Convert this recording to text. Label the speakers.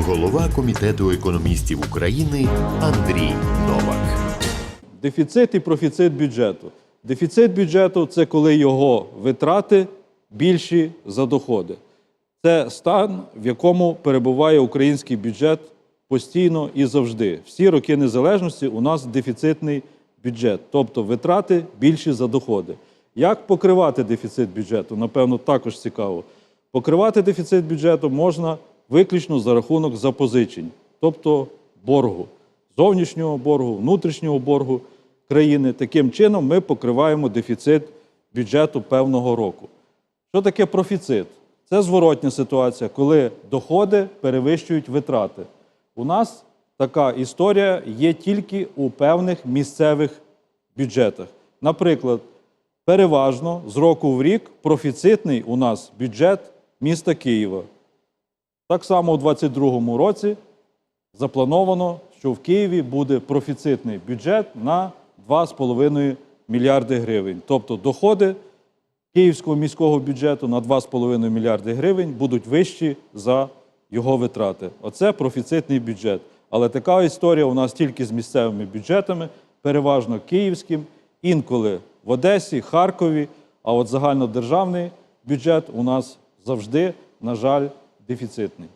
Speaker 1: голова комітету економістів України Андрій Новак.
Speaker 2: Дефіцит і профіцит бюджету. Дефіцит бюджету це коли його витрати більші за доходи. Це стан, в якому перебуває український бюджет постійно і завжди. Всі роки незалежності у нас дефіцитний бюджет, тобто витрати більші за доходи. Як покривати дефіцит бюджету? Напевно, також цікаво. Покривати дефіцит бюджету можна виключно за рахунок запозичень, тобто боргу, зовнішнього боргу, внутрішнього боргу країни. Таким чином ми покриваємо дефіцит бюджету певного року. Що таке профіцит? Це зворотня ситуація, коли доходи перевищують витрати. У нас така історія є тільки у певних місцевих бюджетах. Наприклад, переважно з року в рік профіцитний у нас бюджет міста Києва. Так само у 2022 році заплановано, що в Києві буде профіцитний бюджет на 2,5 мільярди гривень. Тобто доходи київського міського бюджету на 2,5 мільярди гривень будуть вищі за його витрати. Оце профіцитний бюджет. Але така історія у нас тільки з місцевими бюджетами, переважно київським, інколи в Одесі, Харкові. А от загальнодержавний бюджет у нас завжди, на жаль, дефіцитний.